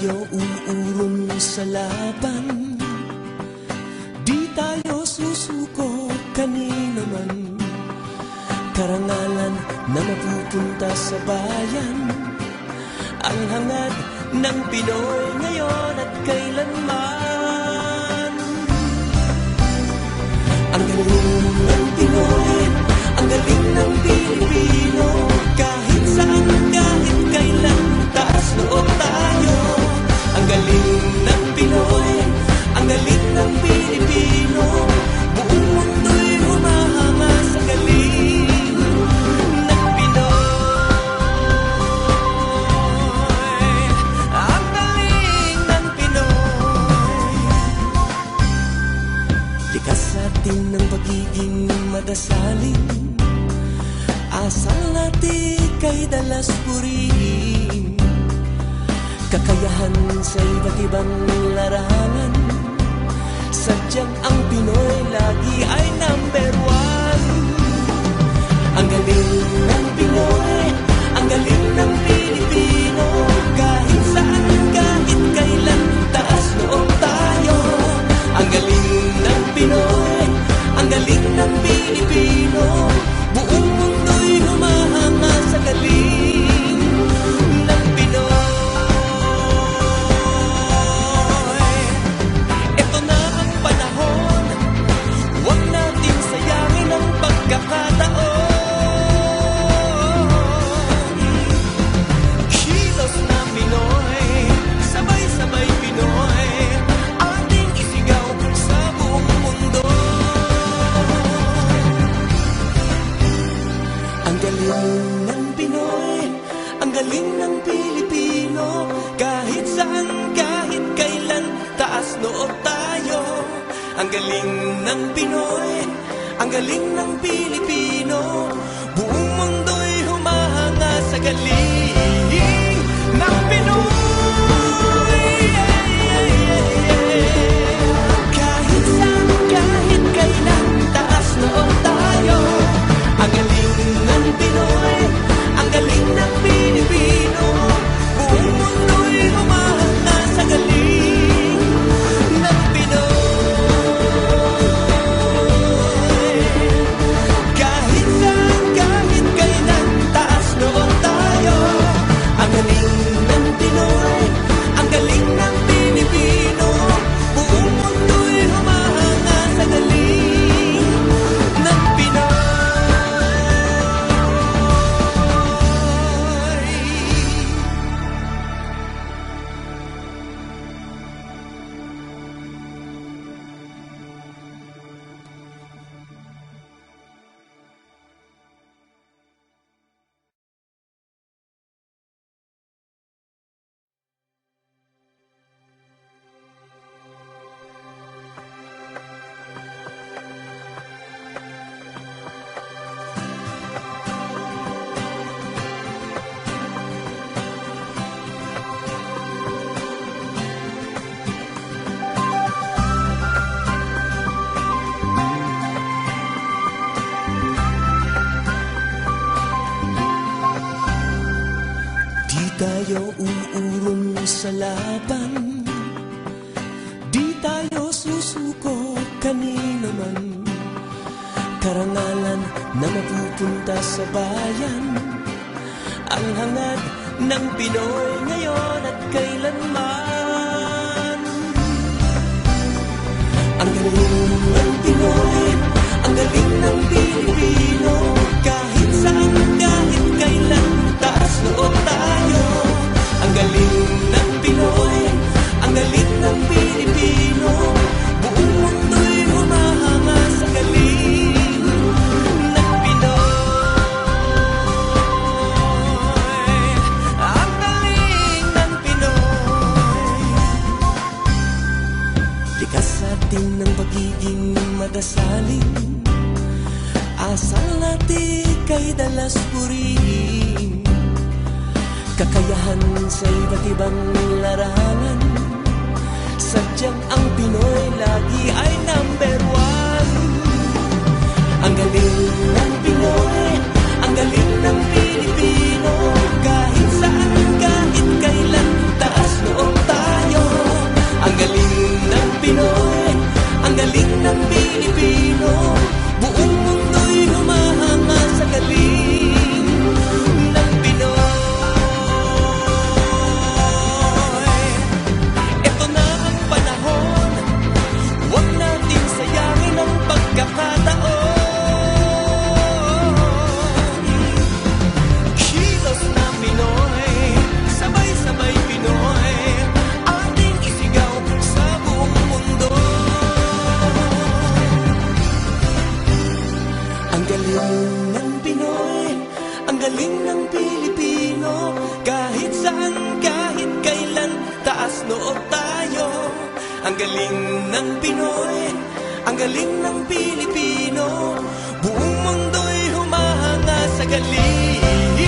tayo uurong sa laban. Di tayo susuko kanino man. Karangalan na mapupunta sa bayan. Ang hangad ng Pinoy ngayon at kailanman. Ang galing atin ng pagiging madasalin Asal natin kay dalas purihin Kakayahan sa iba't ibang larangan. Sadyang ang Pinoy lagi ay number one. Ang galing ng Pinoy Ang galing ng Pilipino Ang galing ng Pinoy Ang galing ng Pilipino. Buong mundo'y humahanga sa galing laban. Di tayo susuko kanino man. Karangalan na mapupunta sa bayan. Ang hangad ng Pinoy ngayon at kailanman. Ang galing ng Pinoy Ang galing ng Pilipino. Kahit saan, kahit Asal nati kay dalas purihin Kakayahan sa iba't ibang larangan. Sadyang ang Pinoy lagi ay number one. Ang galing ng Pinoy, ang galing ng Pilipino. Kahit saan, kahit kailan, taas noong tayo. Ang galing ng Pinoy, ang galing ng Pilipino. Humahanga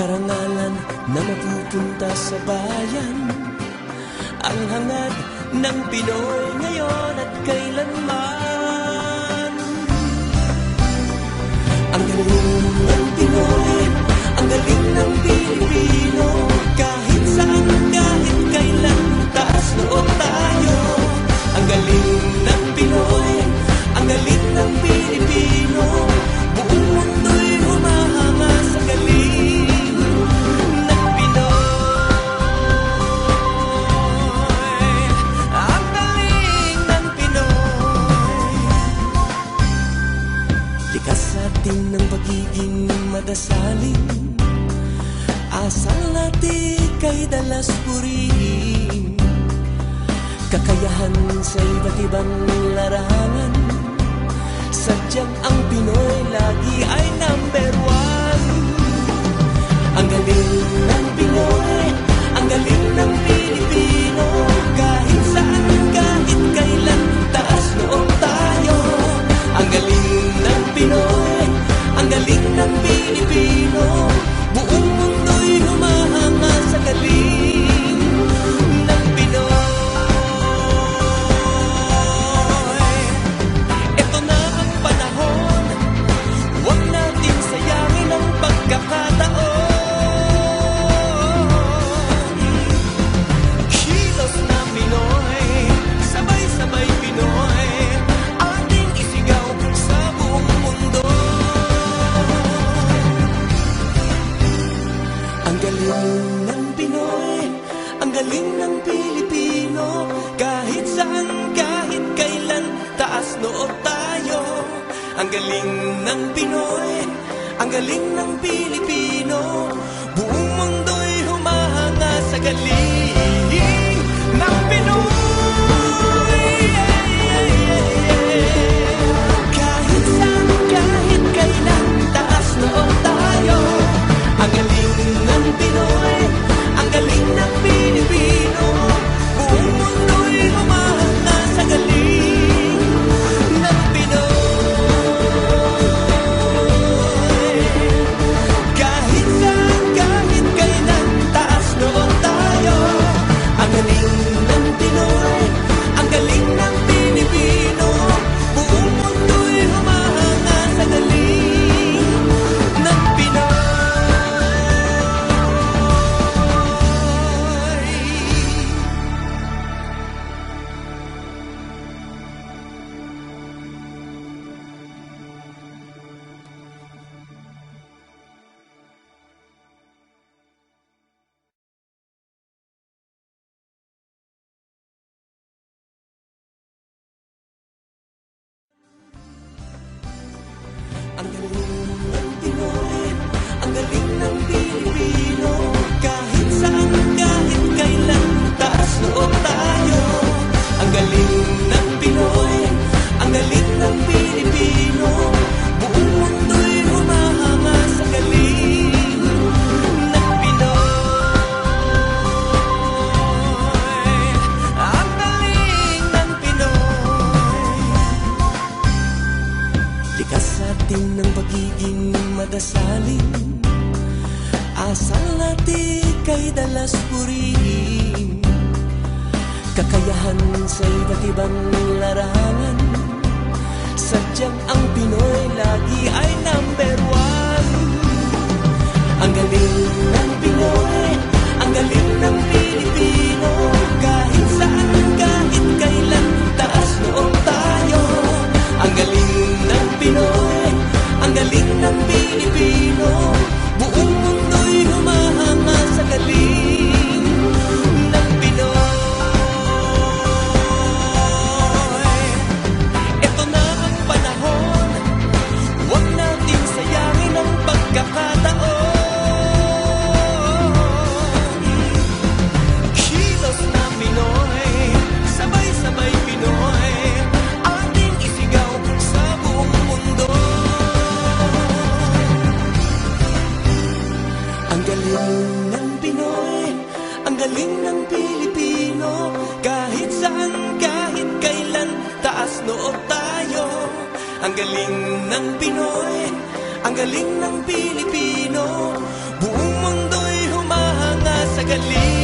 Karangalan na mapupunta sa bayan. Ang hangad ng Pinoy ngayon at kailanman. Ang galing ng Pinoy, ang galing ng Pilipino. Kahit saan, kahit kailan, taas loob tayo. Ang galing ng Pinoy, ang galing ng Pilipino Kakayahan sa iba't ibang larangan. Sadyang ang Pinoy lagi ay number one. Ang galing ng Pinoy, ang galing ng Pilipino. Kahit saan, kahit kailan, taas noon tayo. Ang galing ng Pinoy, ang galing ng Pilipino galing ng Pilipino. Kahit saan, kahit kailan Taas noo tayo. Ang galing ng Pinoy. Ang galing ng Pilipino ng Pilipino. Buong mundo'y humahanga sa galing ng Pinoy. Ang galing ng Pinoy. Likas natin ng pagiging madasalin kay dalas purihin. Kakayahan sa iba't ibang larangan. Sadyang ang Pinoy lagi ay number one. Ang galing ng Pinoy Ang galing ng Pilipino. Kahit saan, kahit kailan Taas loob tayo. Ang galing ng Pinoy Ang galing ng Pilipino Ang galing ng Pilipino. Buong mundo'y humahanga sa galing